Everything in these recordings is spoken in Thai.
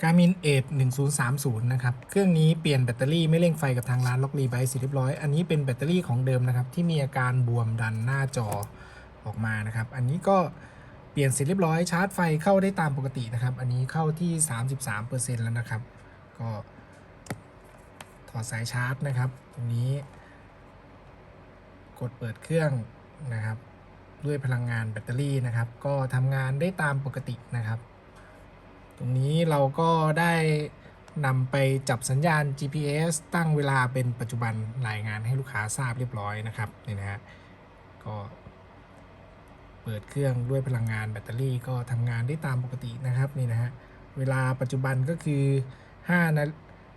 Garmin Edge 1030 นะครับ เครื่องนี้เปลี่ยนแบตเตอรี่ไม่เร่งไฟกับทางร้านล็อกรีไบเสร็จเรียบร้อย อันนี้เป็นแบตเตอรี่ของเดิมนะครับ ที่มีอาการบวมดันหน้าจอออกมานะครับ อันนี้ก็เปลี่ยนเสร็จเรียบร้อยชาร์จไฟเข้าได้ตามปกตินะครับ อันนี้เข้าที่ 33%แล้วนะครับ ก็ถอดสายชาร์จนะครับ ตรงนี้ กดเปิดเครื่องนะครับ ด้วยพลังงานแบตเตอรี่นะครับ ก็ทำงานได้ตามปกตินะครับ ตรงนี้เราก็ได้นำไปจับสัญญาณ GPS ตั้งเวลาเป็นปัจจุบันรายงานให้ลูกค้าทราบเรียบร้อยนะครับนี่นะฮะก็เปิดเครื่องด้วยพลังงานแบตเตอรี่ก็ทำงานได้ตามปกตินะครับนี่นะฮะเวลาปัจจุบันก็คือ5นา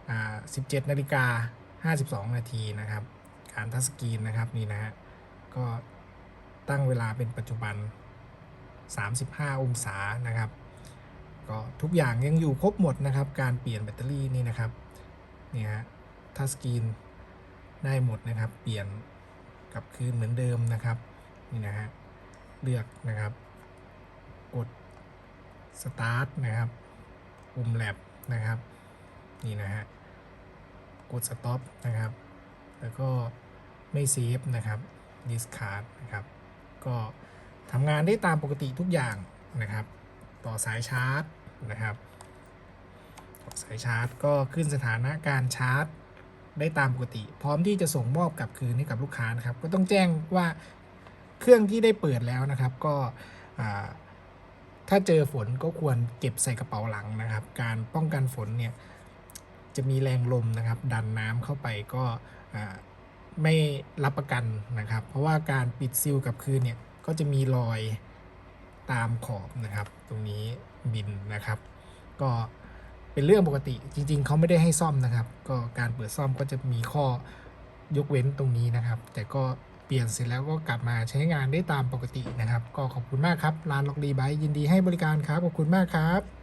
อ่า17นาฬิกา52 นาทีนะครับการทัชสกรีนนะครับนี่นะฮะก็ตั้งเวลาเป็นปัจจุบัน 35 องศานะครับ ก็ทุกอย่างยังอยู่ครบหมดนะครับ การเปลี่ยนแบตเตอรี่นี่นะครับเนี่ฮะทัชสกรีนได้หมดนะครับ เปลี่ยนกลับคืนเหมือนเดิมนะครับนี่นะฮะเลือกนะครับ กดสตาร์ทนะครับปุ่มแลบนะครับนี่นะฮะกดสต็อปนะครับ แล้วก็ไม่เซฟนะครับดิสคาร์ดนะครับ ก็ทำงานได้ตามปกติทุกอย่างนะครับ ต่อสายชาร์จ นะครับสายชาร์จก็ขึ้นสถานะการชาร์จได้ตามปกติ พร้อมที่จะส่งมอบกลับคืนให้กับลูกค้านะครับ ก็ต้องแจ้งว่าเครื่องที่ได้เปิดแล้วนะครับ ก็ถ้าเจอฝนก็ควรเก็บใส่กระเป๋าหลังนะครับ การป้องกันฝนเนี่ยจะมีแรงลมนะครับ ดันน้ำเข้าไปก็ไม่รับประกันนะครับ เพราะว่าการปิดซีลกลับคืนเนี่ยก็จะมีรอยตามขอบนะครับ ตรงนี้ บินนะครับ ก็เป็นเรื่องปกติจริง ๆ เขาไม่ได้ให้ซ่อมนะครับ ก็การเปิดซ่อมก็จะมีข้อยกเว้นตรงนี้นะครับ แต่ก็เปลี่ยนเสร็จแล้วก็กลับมาใช้งานได้ตามปกตินะครับ ก็ขอบคุณมากครับร้านล็อกดีไบยินดีให้บริการครับขอบคุณมากครับ